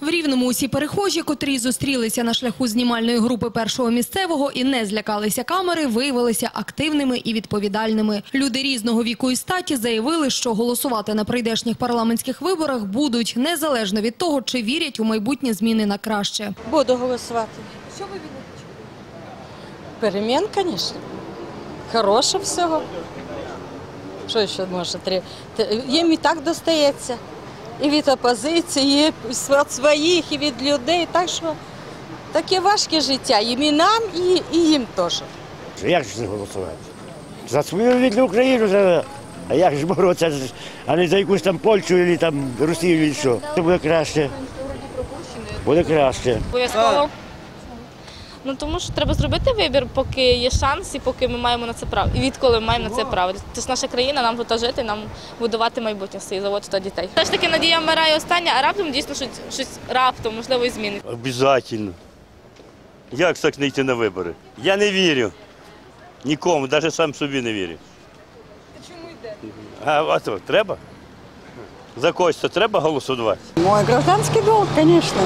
В Рівному усі перехожі, котрі зустрілися на шляху знімальної групи першого місцевого і не злякалися камери, виявилися активними і відповідальними. Люди різного віку і статі заявили, що голосувати на прийдешніх парламентських виборах будуть незалежно від того, чи вірять у майбутні зміни на краще. Буду голосувати. Що ви від Перемін, звісно. Хороше всього. Що ще може треба? Їм і так достається. І від опозиції, і від своїх, і від людей. Так що таке важке життя. І і нам, і, і їм теж. Як ж не голосувати? За свою рідну Україну за... А як ж боротися, а не за якусь там Польщу або там Росію, і що? Це буде краще. Буде краще. Обов'язково. Ну тому що треба зробити вибір, поки є шанс і поки ми маємо на це право. І відколи ми маємо на це право. Це ж наша країна, нам тут жити, нам будувати майбутнє свої заводити та дітей. Все ж таки надія вмирає остання, а раптом дійсно щось, щось раптом можливо і зміниться. Обязательно. Як так не йти на вибори? Я не вірю. Нікому, навіть сам собі не вірю. Чому йде? А, а то треба? За когось то треба голосувати? Мой гражданский долг, конечно.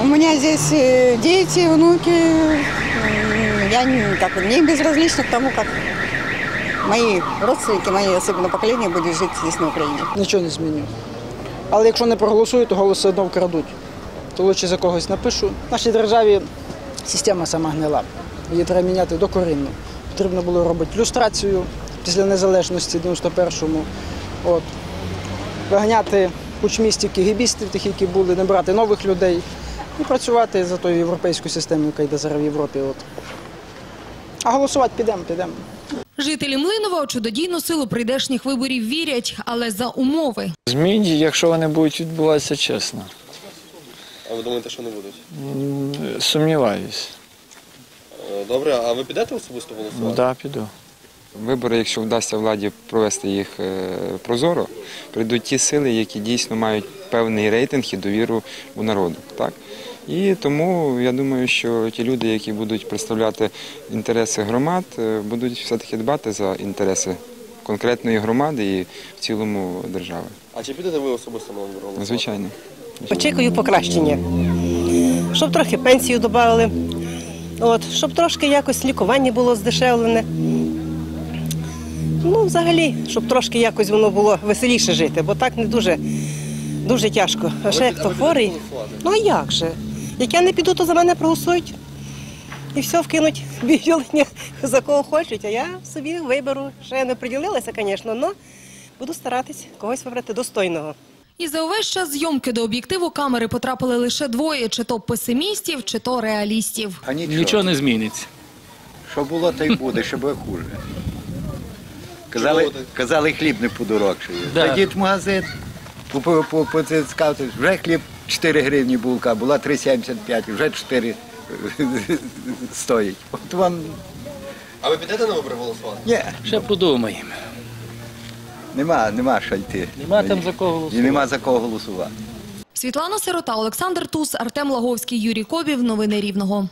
У меня здесь э, дети, внуки. Я не, как, не безразлична к тому, как мои родственники, мои особенно поколение будет жить здесь на Украине. Нічого не зміню. Але якщо не проголосую, то голос все одно вкрадуть. То лучше за когось напишу. В нашій державі система сама гнила. Її треба міняти докорінно. Потрібно було робити люстрацію після незалежності 91-му. От. Виганяти кучмістів, кігібістів, тих, які були, не брати нових людей і працювати за тою європейську систему, яка йде зараз в Європі. От. А голосувати підемо, підемо. Жителі Млинова у чудодійну силу прийдешніх виборів вірять, але за умови. Зміни, якщо вони будуть відбуватися чесно. А ви думаєте, що не будуть? Сумніваюсь. Е, Добре, а ви підете особисто голосувати? Да, піду. Вибори, якщо вдасться владі провести їх е, прозоро, прийдуть ті сили, які дійсно мають певний рейтинг і довіру у народу. Так? І тому я думаю, що ті люди, які будуть представляти інтереси громад, е, будуть все-таки дбати за інтереси конкретної громади і в цілому держави. А чи підете ви особисто на вибори? Звичайно. Очікую покращення, щоб трохи пенсію додали, от, щоб трошки якось лікування було здешевлене. Ну, взагалі, щоб трошки якось воно було веселіше жити, бо так не дуже, дуже тяжко. А ще як хто хворий. Ну а як же? Як я не піду, то за мене проголосують. І все вкинуть бюлетня за кого хочуть, а я собі виберу. Ще я не приділилася, звісно, але буду старатись когось вибрати достойного. І за увесь час зйомки до об'єктиву камери потрапили лише двоє, чи то песимістів, чи то реалістів. А нічого. Нічого не зміниться. Що було, то й буде, що буде хуже. Казали, казали хліб не подорожчає. Да. Зайдіть в магазин, купив по, по, по, скавти, вже хліб 4 гривні булка, була 3,75, вже 4 стоїть. От вам А ви підете на вибори голосувати? ні, Ще подумаємо. нема, нема що йти. Нема там за кого І нема за кого голосувати. Світлана Сирота, Олександр Тус, Артем Лаговський, Юрій Кобів. Новини Рівного.